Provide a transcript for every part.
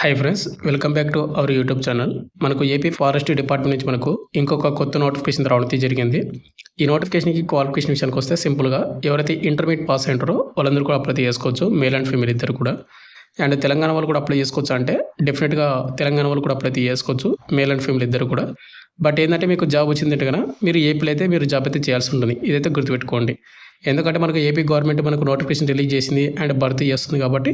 Hi friends welcome back to our YouTube channel మనకు AP forest department నుంచి మనకు ఇంకొక కొత్త నోటిఫికేషన్ రావడం జరిగింది. ఈ నోటిఫికేషన్కి క్వాలిఫికేషన్ విషయానికి వస్తే సింపుల్గా ఎవరైతే ఇంటర్మీడియట్ పాస్ అయ్యారో వాళ్ళందరూ కూడా అప్లై చేసుకోవచ్చు మేల్ అండ్ ఫీమేల్ ఇద్దరు కూడా. అండ్ తెలంగాణ వాళ్ళు కూడా అప్లై చేసుకోవచ్చు అంటే డెఫినెట్గా తెలంగాణ వాళ్ళు కూడా అప్లై చేసుకోవచ్చు మేల్ అండ్ ఫీమేల్ ఇద్దరు కూడా. బట్ ఏంటంటే మీకు జాబ్ వచ్చిందంటే కనుక మీరు ఏపీలో అయితే మీరు జాబ్ అయితే చేయాల్సి ఉంటుంది. ఇదైతే గుర్తుపెట్టుకోండి. ఎందుకంటే మనకు ఏపీ గవర్నమెంట్ మనకు నోటిఫికేషన్ రిలీజ్ చేసింది అండ్ భర్తీ చేస్తుంది కాబట్టి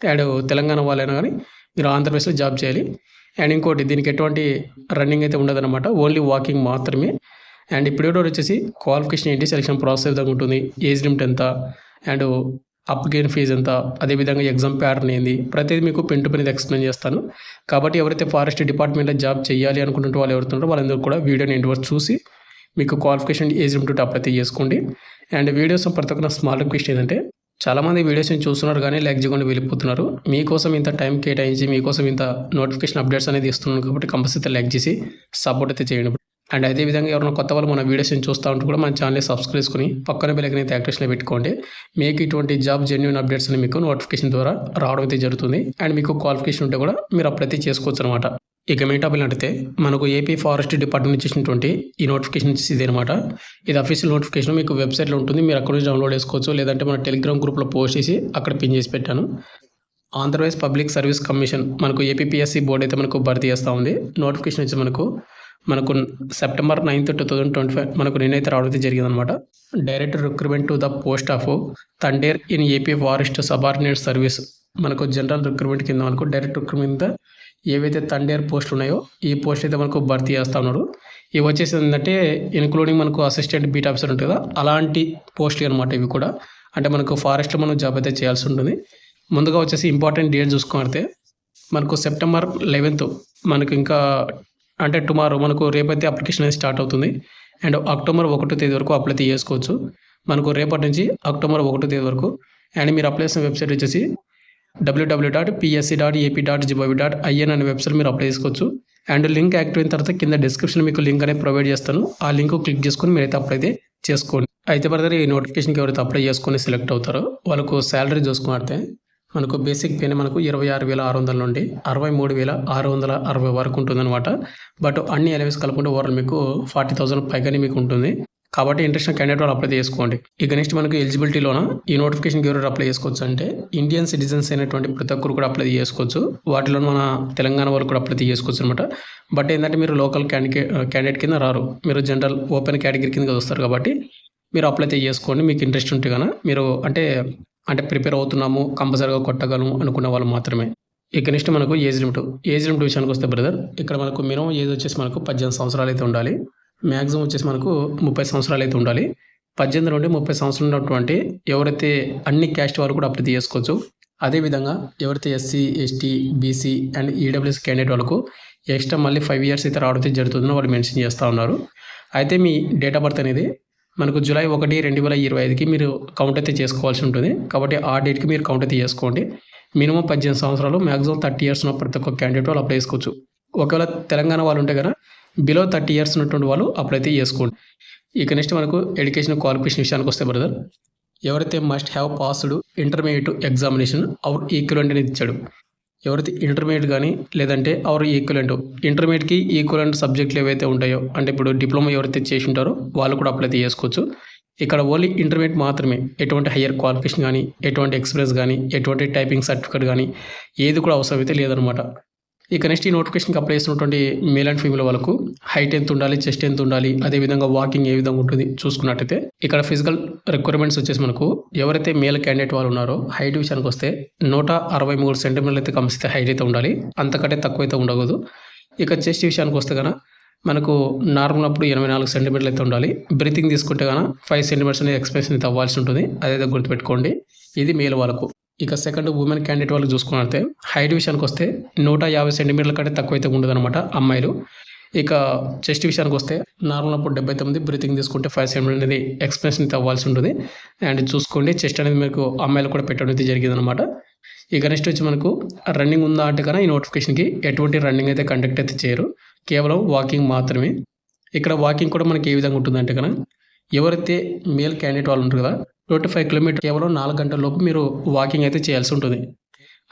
అండ్ తెలంగాణ వాళ్ళైనా కానీ మీరు ఆంధ్రప్రదేశ్లో జాబ్ చేయాలి. అండ్ ఇంకోటి దీనికి ఎటువంటి రన్నింగ్ అయితే ఉండదన్నమాట. ఓన్లీ వాకింగ్ మాత్రమే. అండ్ ఇప్పుడు వచ్చేసి క్వాలిఫికేషన్ ఏంటి? సెలక్షన్ ప్రాసెస్ విధంగా ఉంటుంది? ఏజ్ లిమిట్ ఎంత? అండ్ అప్లికేషన్ ఫీజు ఎంత? అదేవిధంగా ఎగ్జామ్ ప్యాటర్న్ ఏంది? ప్రతిదీ మీకు పెన్ టు పెన్ ఎక్స్ప్లెయిన్ చేస్తాను. కాబట్టి ఎవరైతే ఫారెస్ట్ డిపార్ట్మెంట్లో జాబ్ చేయాలి అనుకుంటుంటే వాళ్ళు ఎవరుతున్నారో వాళ్ళందరూ కూడా వీడియోని ఎండ్ వరకు చూసి మీకు క్వాలిఫికేషన్ ఏజ్ లిమిట్ అప్లై చేసుకోండి. అండ్ వీడియోస్ ప్రతి ఒక్క స్మాల్ రిక్వెస్ట్ ఏంటంటే చాలామంది వీడియోస్ని చూస్తున్నారు కానీ లైక్ చేయకుండా వెళ్ళిపోతున్నారు. మీకోసం ఇంత టైం కేటాయించి మీకోసం ఇంత నోటిఫికేషన్ అప్డేట్స్ అనేది ఇస్తున్నాను కాబట్టి కంపల్సరీ లైక్ చేసి సపోర్ట్ అయితే చేయండి. అండ్ అదేవిధంగా ఎవరైనా కొత్త వాళ్ళు మన వీడియోస్ని చూస్తూ ఉంటే కూడా మన ఛానల్ని సబ్స్క్రైబ్ చేసుకుని పక్కన బెల్లకని అయితే యాక్టివేషన్లో పెట్టుకోండి. మీకు ఇటువంటి జాబ్ జెన్యున్ అప్డేట్స్ అని మీకు నోటిఫికేషన్ ద్వారా రావడం అయితే జరుగుతుంది. అండ్ మీకు క్వాలిఫికేషన్ ఉంటే కూడా మీరు అప్పుడైతే చేసుకోవచ్చు అనమాట ఇక మెయిన్ టాపిక్ అంటే మనకు ఏపీ ఫారెస్ట్ డిపార్ట్మెంట్ నుంచి ఇచ్చినటువంటి ఈ నోటిఫికేషన్ ఇది అనమాట ఇది అఫీషియల్ నోటిఫికేషన్ మీకు వెబ్సైట్లో ఉంటుంది. మీరు అక్కడ నుంచి డౌన్లోడ్ చేసుకోవచ్చు. లేదంటే మన టెలిగ్రామ్ గ్రూప్లో పోస్ట్ చేసి అక్కడ పిన్ చేసి పెట్టాను. ఆంధ్రప్రదేశ్ పబ్లిక్ సర్వీస్ కమిషన్ మనకు ఏపీఎస్సి బోర్డు అయితే మనకు భర్తీ చేస్తూ ఉంది. నోటిఫికేషన్ వచ్చి మనకు మనకు September ninth two thousand twenty five మనకు నిన్నైతే రావడం జరిగింది అనమాట direct recruitment to the post of Thanedar in AP forest subordinate service మనకు జనరల్ రిక్రూట్మెంట్ కింద మనకు డైరెక్ట్ రిక్రూట్మెంట్ ఏవైతే తండేర్ పోస్టులు ఉన్నాయో ఈ పోస్ట్ అయితే మనకు భర్తీ చేస్తూ ఉన్నారు ఇవి వచ్చేసి ఏంటంటే ఇన్క్లూడింగ్ మనకు అసిస్టెంట్ బీట్ ఆఫీసర్ ఉంటుంది కదా అలాంటి పోస్టులు అనమాట ఇవి కూడా. అంటే మనకు ఫారెస్ట్లో మనం జాబ్ అయితే చేయాల్సి ఉంటుంది. ముందుగా వచ్చేసి ఇంపార్టెంట్ డేట్ చూసుకుంటే మనకు సెప్టెంబర్ లెవెన్త్ మనకు ఇంకా అంటే టుమారో మనకు రేపైతే అప్లికేషన్ అనేది స్టార్ట్ అవుతుంది. అండ్ అక్టోబర్ ఒకటో తేదీ వరకు అప్లై చేసుకోవచ్చు మనకు రేపటి నుంచి అక్టోబర్ ఒకటో తేదీ వరకు. అండ్ మీరు అప్లై చేసిన వెబ్సైట్ వచ్చేసి WW dot PSC dot AP dot జిబోవి dot IN అనే వెబ్సైట్ మీరు అప్లై చేసుకోవచ్చు. అండ్ లింక్ యాక్టివ్ అయిన తర్వాత కింద డిస్క్రిప్షన్ మీకు లింక్ అనేది ప్రొవైడ్ చేస్తాను. ఆ లింక్ క్లిక్ చేసుకొని మీరైతే అప్లై అయితే చేసుకోండి. అయితే బ్రదర్ ఈ నోటిఫికేషన్కి ఎవరైతే అప్లై చేసుకొని సెలెక్ట్ అవుతారో వాళ్ళకు శాలరీ చూసుకుంటే మనకు బేసిక్ పేనే మనకు ఇరవై ఆరు వేల ఆరు వందల నుండి అరవై మూడు వేల ఆరు వందల అరవై వరకు ఉంటుందన్నమాట. బట్ అన్ని ఎలవేస్ కలుపుకుంటే ఓవరాల్ మీకు ఫార్టీ థౌసండ్ పైగానే మీకు ఉంటుంది. కాబట్టి ఇంట్రెస్ట్ క్యాండిడేట్ వాళ్ళు అప్లై చేసుకోండి. ఇక నెక్స్ట్ మనకు ఎలిజిబిలిటీలోన ఈ నోటిఫికేషన్ ఎవరు అప్లై చేసుకోవచ్చు అంటే ఇండియన్ సిటిజన్స్ అయినటువంటి ప్రతి ఒక్కరు కూడా అప్లై చేసుకోవచ్చు. వాటిలో మన తెలంగాణ వాళ్ళు కూడా అప్లై చేసుకోవచ్చు అనమాట బట్ ఏంటంటే మీరు లోకల్ క్యాండిడేట్ క్యాండిడేట్ కింద రారు. మీరు జనరల్ ఓపెన్ కేటగిరీ కింద వస్తారు కాబట్టి మీరు అప్లై చేసుకోండి. మీకు ఇంట్రెస్ట్ ఉంటే కనుక మీరు అంటే అంటే ప్రిపేర్ అవుతున్నాము కంపల్సరీగా కొట్టగలము అనుకున్న వాళ్ళు మాత్రమే. ఇక నెక్స్ట్ మనకు ఏజ్ లిమిట్ ఏజ్ లిమిట్ విషయానికి వస్తే బ్రదర్ ఇక్కడ మనకు మినిమం ఏజ్ వచ్చేసి మనకు పద్దెనిమిది సంవత్సరాలు అయితే ఉండాలి. మ్యాక్సిమం వచ్చేసి మనకు ముప్పై సంవత్సరాలు అయితే ఉండాలి. పద్దెనిమిది నుండి ముప్పై సంవత్సరాలు ఉన్నటువంటి ఎవరైతే అన్ని క్యాస్ట్ వారు కూడా అప్లై చేసుకోవచ్చు. అదేవిధంగా ఎవరైతే SC ST BC and EWS candidate వాళ్ళకు ఎక్స్ట్రా మళ్ళీ ఫైవ్ ఇయర్స్ అయితే రావడం జరుగుతుందని వాళ్ళు మెన్షన్ చేస్తూ ఉన్నారు. అయితే మీ డేట్ ఆఫ్ బర్త్ అనేది మనకు జూలై ఒకటి రెండు వేల ఇరవై ఐదుకి మీరు కౌంట్ అయితే చేసుకోవాల్సి ఉంటుంది. కాబట్టి ఆ డేట్కి మీరు కౌంట్ అయితే చేసుకోండి. మినిమం పద్దెనిమిది సంవత్సరాలు మ్యాక్సిమం థర్టీ ఇయర్స్ ఉన్న ప్రతి ఒక్క క్యాండిడేట్ వాళ్ళు అప్లై చేసుకోవచ్చు. ఒకవేళ తెలంగాణ వాళ్ళు ఉంటే కనుక బిలో థర్టీ ఇయర్స్ ఉన్నటువంటి వాళ్ళు అప్లై అయితే చేసుకోండి. ఇక నెక్స్ట్ మనకు ఎడ్యుకేషన్ క్వాలిఫికేషన్ విషయానికి వస్తే బ్రదర్ ఎవరైతే must have passed intermediate examination or equivalent అనేది ఇచ్చాడు. ఎవరైతే ఇంటర్మీడియట్ కానీ లేదంటే అవర్ ఈక్వలెంట్ ఇంటర్మీడియట్కి ఈక్వలెంట్ సబ్జెక్టులు ఏవైతే ఉంటాయో అంటే ఇప్పుడు డిప్లొమా ఎవరైతే చేసి ఉంటారో వాళ్ళు కూడా అప్లై చేసుకోవచ్చు. ఇక్కడ ఓన్లీ ఇంటర్మీడియట్ మాత్రమే ఎటువంటి హయ్యర్ క్వాలిఫికేషన్ కానీ ఎటువంటి ఎక్స్పీరియన్స్ కానీ ఎటువంటి టైపింగ్ సర్టిఫికేట్ కానీ ఏది కూడా అవసరం అయితే లేదనమాట ఇక నెక్స్ట్ ఈ నోటిఫికేషన్కి అప్లై చేసినటువంటి మేల్ అండ్ ఫీమేల్ వాళ్ళకు హైట్ ఎంత ఉండాలి చెస్ట్ ఎంత ఉండాలి అదేవిధంగా వాకింగ్ ఏ విధంగా ఉంటుంది చూసుకున్నట్టయితే ఇక్కడ ఫిజికల్ రిక్వైర్మెంట్స్ వచ్చేసి మనకు ఎవరైతే మేల్ క్యాండిడేట్ వాళ్ళు ఉన్నారో హైట్ విషయానికి వస్తే నూట అరవై మూడు సెంటీమీటర్లు అయితే హైట్ అయితే ఉండాలి అంతకంటే తక్కువ అయితే ఉండకూడదు. ఇక చెస్ట్ విషయానికి వస్తే కనుక మనకు నార్మల్ అప్పుడు ఎనభై నాలుగు సెంటీమీటర్లు అయితే ఉండాలి బ్రీతింగ్ తీసుకుంటే కనుక ఫైవ్ సెంటీమీటర్స్ అనేది ఎక్స్ప్రెషన్ అయితే అవ్వాల్సి ఉంటుంది అదే గుర్తుపెట్టుకోండి. ఇది మేలు వాళ్ళకు. ఇక సెకండ్ ఉమెన్ క్యాండిడేట్ వాళ్ళు చూసుకున్నట్టే హైట్ విషయానికి వస్తే నూట యాభై సెంటీమీటర్ల కంటే తక్కువ అయితే అనమాట అమ్మాయిలు. ఇక చెస్ట్ విషయానికి వస్తే నార్మల్ అప్పుడు డెబ్బై తొమ్మిది బ్రీతింగ్ తీసుకుంటే ఫైవ్ సెంటీమీటర్ అనేది ఎక్స్ప్రెషన్ అయితే అవ్వాల్సి ఉంటుంది. అండ్ చూసుకోండి చెస్ట్ అనేది మీకు అమ్మాయిలు కూడా పెట్టడం అయితే జరిగిందనమాట ఇక నెక్స్ట్ వచ్చి మనకు రన్నింగ్ ఉందా అంటే కన్నా ఈ నోటిఫికేషన్కి ఎటువంటి రన్నింగ్ అయితే కండక్ట్ అయితే చేయరు. కేవలం వాకింగ్ మాత్రమే. ఇక్కడ వాకింగ్ కూడా మనకి ఏ విధంగా ఉంటుందంటే కన్నా ఎవరైతే మేల్ క్యాండిడేట్ వాళ్ళు ఉంటారు కదా ట్వంటీ ఫైవ్ కిలోమీటర్ కేవలం నాలుగు గంటల లోపు మీరు వాకింగ్ అయితే చేయాల్సి ఉంటుంది.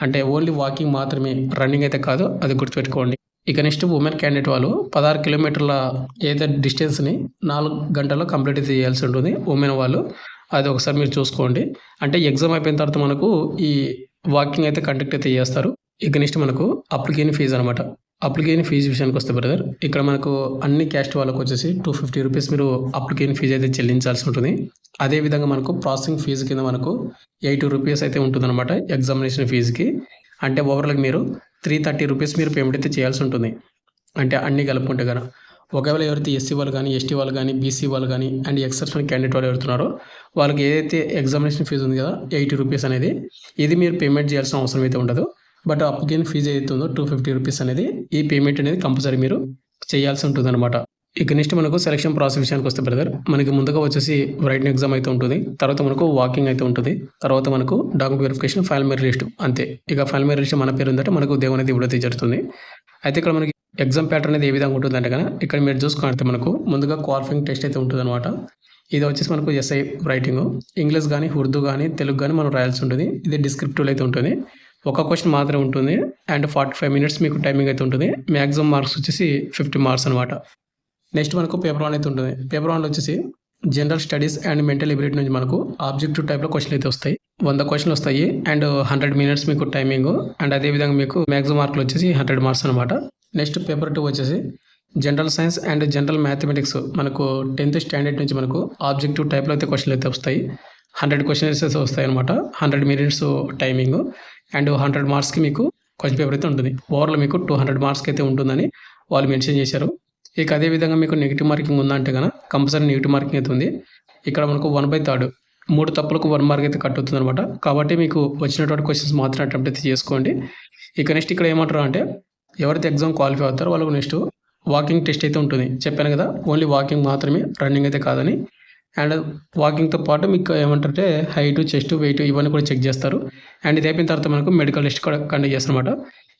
అంటే ఓన్లీ వాకింగ్ మాత్రమే రన్నింగ్ అయితే కాదు అది గుర్తుపెట్టుకోండి. ఇక నెక్స్ట్ ఉమెన్ క్యాండిడేట్ వాళ్ళు పదహారు కిలోమీటర్ల ఏదైతే డిస్టెన్స్ని నాలుగు గంటల్లో కంప్లీట్ అయితే చేయాల్సి ఉంటుంది ఉమెన్ వాళ్ళు. అది ఒకసారి మీరు చూసుకోండి. అంటే ఎగ్జామ్ అయిపోయిన తర్వాత మనకు ఈ వాకింగ్ అయితే కండక్ట్ అయితే చేస్తారు. ఇక నెక్స్ట్ మనకు అప్లికేషన్ ఫీజు అనమాట అప్లికేషన్ ఫీజు విషయానికి వస్తే బ్రదర్ ఇక్కడ మనకు అన్ని క్యాస్ట్ వాళ్ళకు వచ్చేసి టూ ఫిఫ్టీ రూపీస్ మీరు అప్లికేషన్ ఫీజు అయితే చెల్లించాల్సి ఉంటుంది. అదేవిధంగా మనకు ప్రాసెసింగ్ ఫీజు కింద మనకు ఎయిటీ రూపీస్ అయితే ఉంటుందన్నమాట ఎగ్జామినేషన్ ఫీజుకి అంటే ఓవరాల్గా మీరు త్రీ థర్టీ రూపీస్ మీరు పేమెంట్ అయితే చేయాల్సి ఉంటుంది. అంటే అన్నీ కలుపుకుంటే కనుక ఒకవేళ ఎవరైతే ఎస్సీ వాళ్ళు కానీ ఎస్టీ వాళ్ళు కానీ బీసీ వాళ్ళు కానీ అండ్ ఎక్సెప్షన్ క్యాండిడేట్ వాళ్ళు ఎవరుతున్నారో వాళ్ళకి ఏదైతే ఎగ్జామినేషన్ ఫీజు ఉంది కదా ఎయిటీ రూపీస్ అనేది ఇది మీరు పేమెంట్ చేయాల్సిన అవసరం అయితే ఉండదు. బట్ అప్లికేషన్ ఫీజు ఏదైతే ఉందో టూ ఫిఫ్టీ రూపీస్ అనేది ఈ పేమెంట్ అనేది కంపల్సరీ మీరు చేయాల్సి ఉంటుంది అనమాట ఇక నెక్స్ట్ మనకు సెలక్షన్ ప్రాసెస్ విషయానికి వస్తే బ్రదర్ మనకి ముందుగా వచ్చేసి రైటింగ్ ఎగ్జామ్ అయితే ఉంటుంది. తర్వాత మనకు వాకింగ్ అయితే ఉంటుంది. తర్వాత మనకు document verification final merit list అంతే. ఇక ఫైల్ మెరీ లిస్ట్ మన పేరు ఉందంటే మనకు దేవుని అనేది ఇవ్వడం జరుగుతుంది. అయితే ఇక్కడ మనకి ఎగ్జామ్ ప్యాటర్న్ అనేది ఏ విధంగా ఉంటుందంటే కనుక ఇక్కడ మీరు చూసుకుంటే మనకు ముందుగా క్వాలిఫింగ్ టెస్ట్ అయితే ఉంటుంది అనమాట ఇది వచ్చేసి మనకు ఎస్ఐ రైటింగ్ ఇంగ్లీష్ కానీ ఉర్దూ కానీ తెలుగు కానీ మనం రాయాల్సి ఉంటుంది. ఇది డిస్క్రిప్టివ్ అయితే ఉంటుంది. ఒక క్వశ్చన్ మాత్రమే ఉంటుంది. అండ్ ఫార్టీ ఫైవ్ మినిట్స్ మీకు టైమింగ్ అయితే ఉంటుంది. మ్యాక్సిమం మార్క్స్ వచ్చేసి ఫిఫ్టీ మార్క్స్ అనమాట నెక్స్ట్ మనకు పేపర్ వన్ అయితే ఉంటుంది. పేపర్ వన్లో వచ్చేసి general studies and mental ability నుంచి మనకు ఆబ్జెక్టివ్ టైప్లో క్వశ్చన్ అయితే వస్తాయి. వంద క్వశ్చన్లు వస్తాయి. అండ్ హండ్రెడ్ మినిట్స్ మీకు టైమింగ్ అండ్ అదేవిధంగా మీకు మ్యాక్సిమం మార్కులు వచ్చేసి హండ్రెడ్ మార్క్స్ అనమాట నెక్స్ట్ పేపర్ టూ వచ్చేసి general science and general mathematics మనకు టెన్త్ స్టాండర్డ్ నుంచి మనకు ఆబ్జెక్టివ్ టైప్లో అయితే క్వశ్చన్లు అయితే వస్తాయి. హండ్రెడ్ క్వశ్చన్స్ అయితే వస్తాయి అనమాట hundred minutes timing and hundred మార్క్స్కి మీకు క్వశ్చన్ పేపర్ అయితే ఉంటుంది. ఓవర్లో మీకు టూ హండ్రెడ్ మార్క్స్కి అయితే ఉంటుందని వాళ్ళు మెన్షన్ చేశారు. ఇక అదేవిధంగా మీకు నెగిటివ్ మార్కింగ్ ఉందంటే కనుక కంపల్సరీ నెగిటివ్ మార్కింగ్ అయితే ఉంది. ఇక్కడ మనకు వన్ బై థర్డ్ మూడు తప్పులకు వన్ మార్క్ అయితే కట్ అవుతుంది అనమాట కాబట్టి మీకు వచ్చినటువంటి క్వశ్చన్స్ మాత్రం అటెంప్ట్ అయితే చేసుకోండి. ఇక నెక్స్ట్ ఇక్కడ ఏమంటారు అంటే ఎవరైతే ఎగ్జామ్ క్వాలిఫై అవుతారో వాళ్ళకు నెక్స్ట్ వాకింగ్ టెస్ట్ అయితే ఉంటుంది. చెప్పాను కదా ఓన్లీ వాకింగ్ మాత్రమే రన్నింగ్ అయితే కాదని. అండ్ వాకింగ్తో పాటు మీకు ఏమంటారంటే హైట్ చెస్ట్ వెయిట్ ఇవన్నీ కూడా చెక్ చేస్తారు. అండ్ ఇది అయిపోయిన తర్వాత మనకు మెడికల్ టెస్ట్ కూడా కండక్ట్ చేస్తారనమాట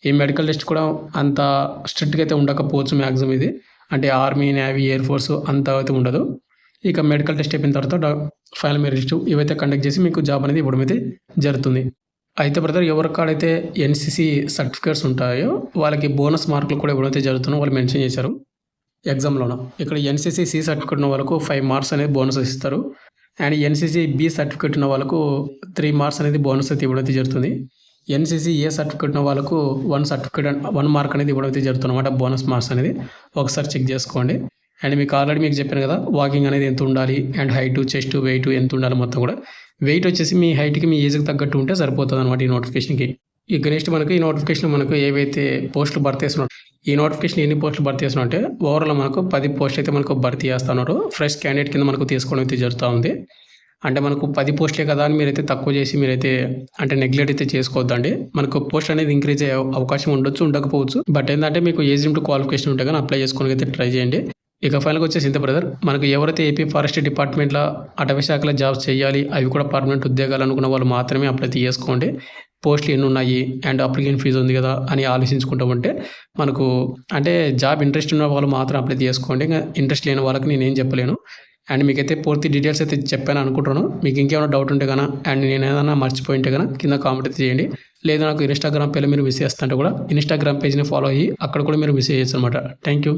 ఈ మెడికల్ టెస్ట్ కూడా అంత స్ట్రిక్ట్గా అయితే ఉండకపోవచ్చు మ్యాక్సిమం ఇది. అంటే ఆర్మీ నేవీ ఎయిర్ ఫోర్స్ అంత అయితే ఉండదు. ఇక మెడికల్ టెస్ట్ అయిపోయిన తర్వాత ఫైనల్ మెరిట్ ఇవైతే కండక్ట్ చేసి మీకు జాబ్ అనేది ఇవ్వడం అయితే జరుగుతుంది. అయితే బ్రదర్ ఎవరికాడైతే ఎన్సీసీ సర్టిఫికేట్స్ ఉంటాయో వాళ్ళకి బోనస్ మార్కులు కూడా ఇవ్వడం అయితే జరుగుతుందో వాళ్ళు మెన్షన్ చేశారు. ఎగ్జామ్లోన? ఇక్కడ ఎన్సీసీ సి సర్టిఫికేట్ ఉన్న వాళ్ళకు ఫైవ్ మార్క్స్ అనేది బోనస్ ఇస్తారు. అండ్ ఎన్సీసీ బి సర్టిఫికేట్ ఉన్న వాళ్ళకు త్రీ మార్క్స్ అనేది బోనస్ అయితే ఇవ్వడం అయితే జరుగుతుంది. ఎన్సీసీ ఏ సర్టిఫికేట్ ఉన్న వాళ్ళకు వన్ సర్టిఫికేట్ వన్ మార్క్ అనేది ఇవ్వడం అయితే జరుగుతుంది అనమాట బోనస్ మార్క్స్ అనేది. ఒకసారి చెక్ చేసుకోండి. అండ్ మీకు ఆల్రెడీ మీకు చెప్పాను కదా వాకింగ్ అనేది ఎంత ఉండాలి అండ్ హైట్ చెస్ట్ వెయిట్ ఎంత ఉండాలి మొత్తం కూడా. వెయిట్ వచ్చేసి మీ హైట్కి మీ ఏజ్కి తగ్గట్టు ఉంటే సరిపోతుంది అనమాట ఈ నోటిఫికేషన్కి. ఈ నెక్స్ట్ మనకు ఈ నోటిఫికేషన్ మనకు ఏవైతే పోస్టులు భర్తీ ఈ నోటిఫికేషన్ ఎన్ని పోస్టులు భర్తీ చేస్తున్నా అంటే ఓవరాల్ మనకు పది పోస్టులు అయితే మనకు భర్తీ చేస్తున్నారు. ఫ్రెష్ క్యాండిడేట్ కింద మనకు తీసుకోవడం అయితే జరుగుతూ ఉంది. అంటే మనకు పది పోస్టులే కదా అని మీరైతే తక్కువ చేసి మీరైతే అంటే నెగ్లెక్ట్ అయితే చేసుకోవద్దండి. మనకు పోస్ట్ అనేది ఇంక్రీజ్ అయ్యే అవకాశం ఉండొచ్చు ఉండకపోవచ్చు. బట్ ఏంటంటే మీకు ఏజ్ టు క్వాలిఫికేషన్ ఉంటే కానీ అప్లై చేసుకోవడానికి అయితే ట్రై చేయండి. ఇక ఫైనల్కి వచ్చేసి ఇంత బ్రదర్ మనకు ఎవరైతే ఏపీ ఫారెస్ట్ డిపార్ట్మెంట్లో అటవీ శాఖలో జాబ్స్ చేయాలి అవి కూడా పర్మనెంట్ ఉద్యోగాలు అనుకున్న వాళ్ళు మాత్రమే అప్లై చేసుకోండి పోస్టులు ఎన్ని ఉన్నాయి అండ్ అప్లికేషన్ ఫీజు ఉంది కదా అని ఆలోచించుకుంటూ ఉంటే మనకు అంటే జాబ్ ఇంట్రెస్ట్ ఉన్న వాళ్ళు మాత్రం అప్లై చేసుకోండి. ఇంకా ఇంట్రెస్ట్ లేని వాళ్ళకి నేను ఏం చెప్పలేను. అండ్ మీకైతే పూర్తి డీటెయిల్స్ అయితే చెప్పాను అనుకుంటున్నాను. మీకు ఇంకేమైనా డౌట్ ఉంటే కన్నా అండ్ నేను ఏదైనా మర్చిపోయి ఉంటే కన్నా కింద కామెంట్ అయితే చేయండి. లేదా నాకు ఇన్స్టాగ్రామ్ పేరు మీరు మిస్ చేస్తుంటే కూడా ఇన్స్టాగ్రామ్ పేజ్ని ఫాలో అయ్యి అక్కడ కూడా మీరు మిస్ చేయొచ్చు అనమాట థ్యాంక్ యూ